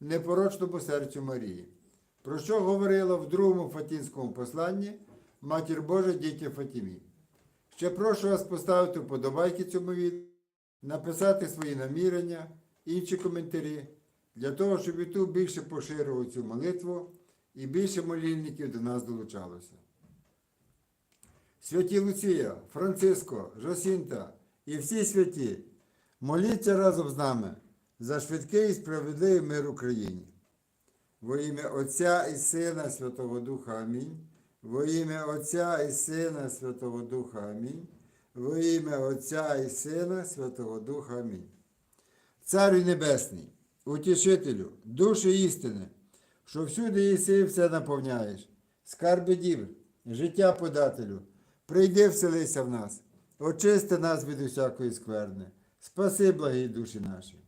непорочному серцю Марії. Про що говорила в другому Фатінському посланні Матір Божа дітям Фатімі. Ще прошу вас поставити вподобайки цьому відео, написати свої намірення, інші коментарі, для того, щоб YouTube більше поширював цю молитву і більше молільників до нас долучалося. Святі Луція, Франциско, Жосінта і всі святі, моліться разом з нами за швидкий і справедливий мир Україні. Во ім'я Отця і Сина Святого Духа Амінь. Во ім'я Отця і Сина Святого Духа Амінь. Во ім'я Отця і Сина Святого Духа Амінь. Царю Небесний, утішителю, душі істини, що всюди єси все наповняєш, скарби дів, життя подателю, прийди вселися в нас, очисти нас від усякої скверни, спаси благі душі наші.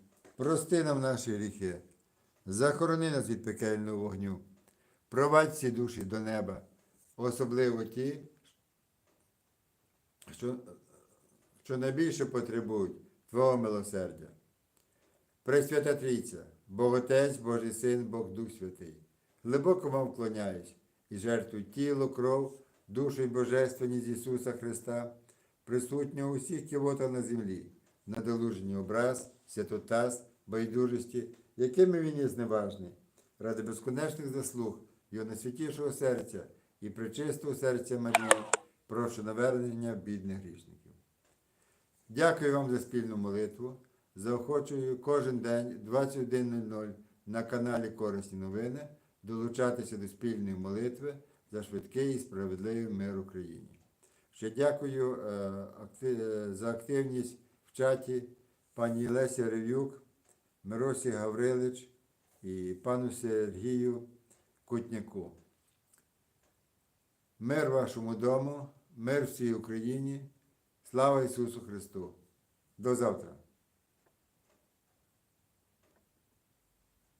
прости нам наші гріхи, захорони нас від пекельного вогню, провадь ці душі до неба, особливо ті, що, що найбільше потребують Твого милосердя. Пресвята Трійця, Бог Отець, Божий Син, Бог Дух Святий, глибоко вам вклоняюсь і жертвую тіло, кров, душу і божественність Ісуса Христа, присутнього у всіх ківотах на землі, надолужені образ, святотаз, байдужості, якими він є зневажний, ради безконечних заслуг Його найсвятішого серця і причистого серця Марії, прошу навернення бідних грішників. Дякую вам за спільну молитву. Заохочую кожен день 21.00 на каналі Корисні новини долучатися до спільної молитви за швидкий і справедливий мир Україні. Ще дякую е, за активність в чаті пані Лесі Рев'юк, Миросі Гаврилич і пану Сергію Кутняку. Мир вашому дому, мир всій Україні. Слава Ісусу Христу! До завтра!